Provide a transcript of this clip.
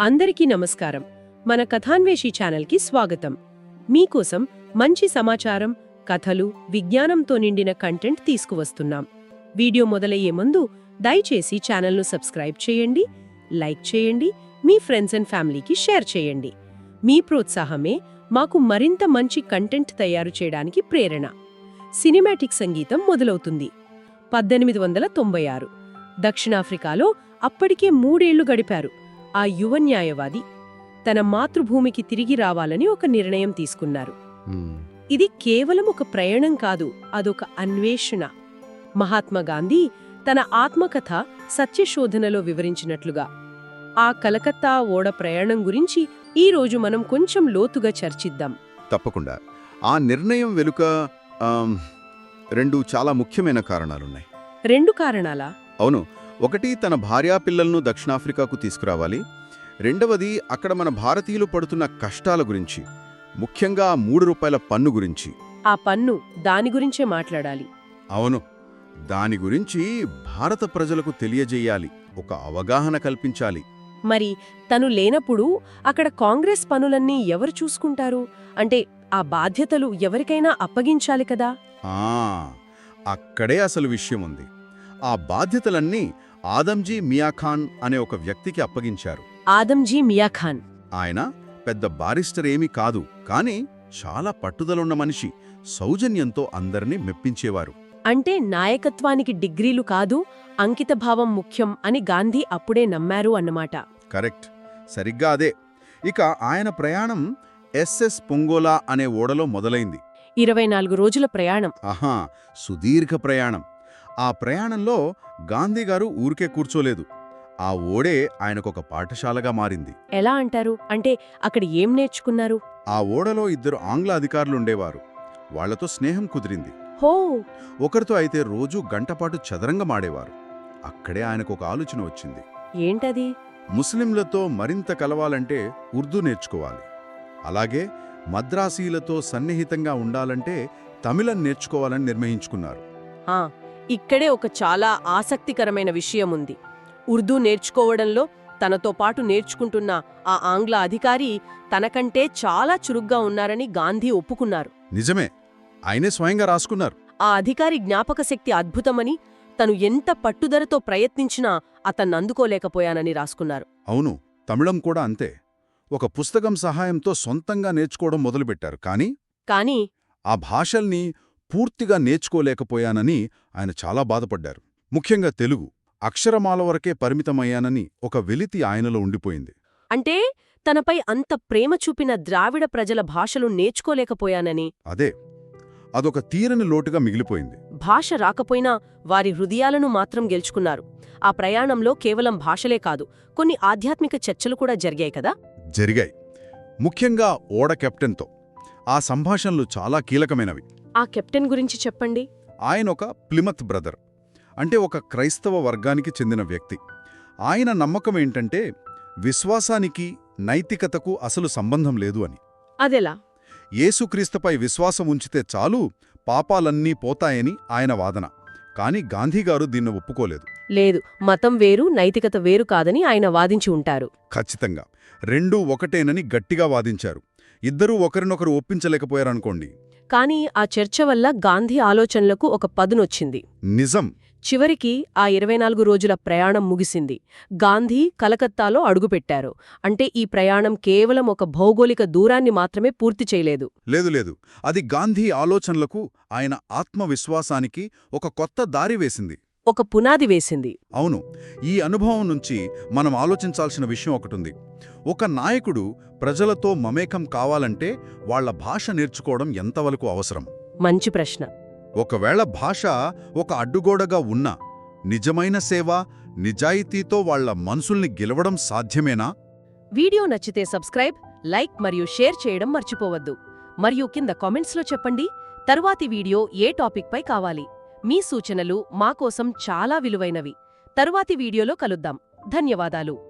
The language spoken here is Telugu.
అందరికీ నమస్కారం. మన కథాన్వేషి ఛానల్కి స్వాగతం. మీకోసం మంచి సమాచారం కథలు విజ్ఞానంతో నిండిన కంటెంట్ తీసుకువస్తున్నాం. వీడియో మొదలయ్యే ముందు దయచేసి ఛానల్ను సబ్స్క్రైబ్ చేయండి లైక్ చేయండి మీ ఫ్రెండ్స్ అండ్ ఫ్యామిలీకి షేర్ చేయండి. మీ ప్రోత్సాహమే మాకు మరింత మంచి కంటెంట్ తయారు చేయడానికి ప్రేరణ. సినిమాటిక్ సంగీతం మొదలవుతుంది. పద్దెనిమిది వందల తొంభై ఆరు. దక్షిణాఫ్రికాలో అప్పటికే మూడేళ్ళు గడిపారు. ఆ యువ న్యాయవాది తన మాతృభూమికి తిరిగి రావాలని ఒక నిర్ణయం తీసుకున్నారు. ఇది కేవలం ఒక ప్రయాణం కాదు అదొక అన్వేషణ. మహాత్మా గాంధీ తన ఆత్మకథ సత్యశోధనలో వివరించినట్లుగా ఆ కలకత్తా ఓడ ప్రయాణం గురించి ఈ రోజు మనం కొంచెం లోతుగా చర్చిద్దాం. తప్పకుండా. ఆ నిర్ణయం వెనుక రెండు చాలా ముఖ్యమైన కారణాలున్నాయి. రెండు కారణాలా? అవును. ఒకటి తన భార్యా పిల్లలను దక్షిణాఫ్రికాకు తీసుకురావాలి. రెండవది అక్కడ మన భారతీయులు పడుతున్న కష్టాల గురించి ముఖ్యంగా మూడు రూపాయల పన్ను గురించి. ఆ పన్ను దాని గురించే మాట్లాడాలి. అవును దాని గురించి భారత ప్రజలకు తెలియజేయాలి ఒక అవగాహన కల్పించాలి. మరి తను లేనప్పుడు అక్కడ కాంగ్రెస్ పనులన్నీ ఎవరు చూసుకుంటారు? అంటే ఆ బాధ్యతలు ఎవరికైనా అప్పగించాలి కదా? ఆ అక్కడే అసలు విషయం ఉంది. ఆ బాధ్యతలన్నీ ఆదంజీ మియాఖాన్ అనే ఒక వ్యక్తికి అప్పగించారు. ఆదంజీ మియాఖాన్ ఆయన పెద్ద బారిస్టర్ ఏమీ కాదు కానీ చాలా పట్టుదలున్న మనిషి సౌజన్యంతో అందరినీ మెప్పించేవారు. అంటే నాయకత్వానికి డిగ్రీలు కాదు అంకితభావం ముఖ్యం అని గాంధీ అప్పుడే నమ్మారు అన్నమాట. కరెక్ట్. సరిగ్గా అదే. ఇక ఆయన ప్రయాణం ఎస్ఎస్ పొంగోలా అనే ఓడలో మొదలైంది. ఇరవై నాలుగు రోజుల ప్రయాణం. ఆహా సుదీర్ఘ ప్రయాణం. ఆ ప్రయాణంలో గాంధీగారు ఊరికే కూర్చోలేదు. ఆ ఓడే ఆయనకొక పాఠశాలగా మారింది. ఎలా అంటారు? అంటే అక్కడ ఏం నేర్చుకున్నారు? ఆ ఓడలో ఇద్దరు ఆంగ్ల అధికారులుండేవారు. వాళ్ళతో స్నేహం కుదిరింది. హో! ఒకరితో అయితే రోజూ గంటపాటు చదరంగమాడేవారు అక్కడే ఆయనకు ఒక ఆలోచన వచ్చింది. ఏంటది? ముస్లింలతో మరింత కలవాలంటే ఉర్దూ నేర్చుకోవాలి. అలాగే మద్రాసీలతో సన్నిహితంగా ఉండాలంటే తమిళం నేర్చుకోవాలని నిర్ణయించుకున్నారు. ఇక్కడే ఒక చాలా ఆసక్తికరమైన విషయం ఉంది. ఉర్దూ నేర్చుకోవడంలో తనతో పాటు నేర్చుకుంటున్న ఆ ఆంగ్ల అధికారి తనకంటే చాలా చురుగ్గా ఉన్నారని గాంధీ ఒప్పుకున్నారు. నిజమే. ఆయనే స్వయంగా రాసుకున్నారు. ఆ అధికారి జ్ఞాపకశక్తి అద్భుతమని తను ఎంత పట్టుదలతో ప్రయత్నించినా అతన్నందుకోలేకపోయానని రాసుకున్నారు. అవును తమిళం కూడా అంతే. ఒక పుస్తకం సహాయంతో సొంతంగా నేర్చుకోవడం మొదలుపెట్టారు. కానీ కాని ఆ భాషల్ని పూర్తిగా నేర్చుకోలేకపోయానని ఆయన చాలా బాధపడ్డారు. ముఖ్యంగా తెలుగు. అక్షరమాల వరకే పరిమితమయ్యానని ఒక వెలితి ఆయనలో ఉండిపోయింది. అంటే తనపై అంత ప్రేమ చూపిన ద్రావిడ ప్రజల భాషలు నేర్చుకోలేకపోయానని. అదే. అదొక తీరని లోటుగా మిగిలిపోయింది. భాష రాకపోయినా వారి హృదయాలను మాత్రం గెలుచుకున్నారు. ఆ ప్రయాణంలో కేవలం భాషలే కాదు కొన్ని ఆధ్యాత్మిక చర్చలు కూడా జరిగాయి కదా? జరిగాయి. ముఖ్యంగా ఓడ కెప్టెన్తో. ఆ సంభాషణలు చాలా కీలకమైనవి. ఆ కెప్టెన్ గురించి చెప్పండి. ఆయన ఒక ప్లిమత్ బ్రదర్. అంటే ఒక క్రైస్తవ వర్గానికి చెందిన వ్యక్తి. ఆయన నమ్మకం ఏంటంటే విశ్వాసానికి నైతికతకు అసలు సంబంధం లేదు అని. అదెలా? యేసుక్రీస్తుపై విశ్వాసం ఉంచితే చాలు పాపాలన్నీ పోతాయని ఆయన వాదన. కాని గాంధీగారు దీన్ని ఒప్పుకోలేదు. లేదు మతం వేరు నైతికత వేరు కాదని ఆయన వాదించి ఉంటారు. ఖచ్చితంగా. రెండూ ఒకటేనని గట్టిగా వాదించారు. ఇద్దరూ ఒకరినొకరు ఒప్పించలేకపోయారనుకోండి కానీ ఆ చర్చ వల్ల గాంధీ ఆలోచనలకు ఒక పదునొచ్చింది. నిజం. చివరికి ఆ ఇరవై నాలుగు రోజుల ప్రయాణం ముగిసింది. గాంధీ కలకత్తాలో అడుగుపెట్టారు. అంటే ఈ ప్రయాణం కేవలం ఒక భౌగోళిక దూరాన్ని మాత్రమే పూర్తి చేయలేదు. లేదు లేదు. అది గాంధీ ఆలోచనలకు ఆయన ఆత్మవిశ్వాసానికి ఒక కొత్త దారి వేసింది. ఒక పునాది వేసింది. అవును ఈ అనుభవం నుంచి మనం ఆలోచించాల్సిన విషయం ఒకటుంది. ఒక నాయకుడు ప్రజలతో మమేకం కావాలంటే వాళ్ళ భాష నేర్చుకోవడం ఎంతవరకు అవసరం? మంచి ప్రశ్న. ఒకవేళ భాష ఒక అడ్డుగోడగా ఉన్నా నిజమైన సేవ నిజాయితీతో వాళ్ళ మనసుల్ని గెలవడం సాధ్యమేనా? వీడియో నచ్చితే సబ్స్క్రైబ్ లైక్ మరియు షేర్ చేయడం మర్చిపోవద్దు. మరియు కింద కామెంట్స్లో చెప్పండి తరువాతి వీడియో ఏ టాపిక్పై కావాలి? మీ సూచనలు మాకోసం చాలా విలువైనవి. తరువాతి వీడియోలో కలుద్దాం. ధన్యవాదాలు.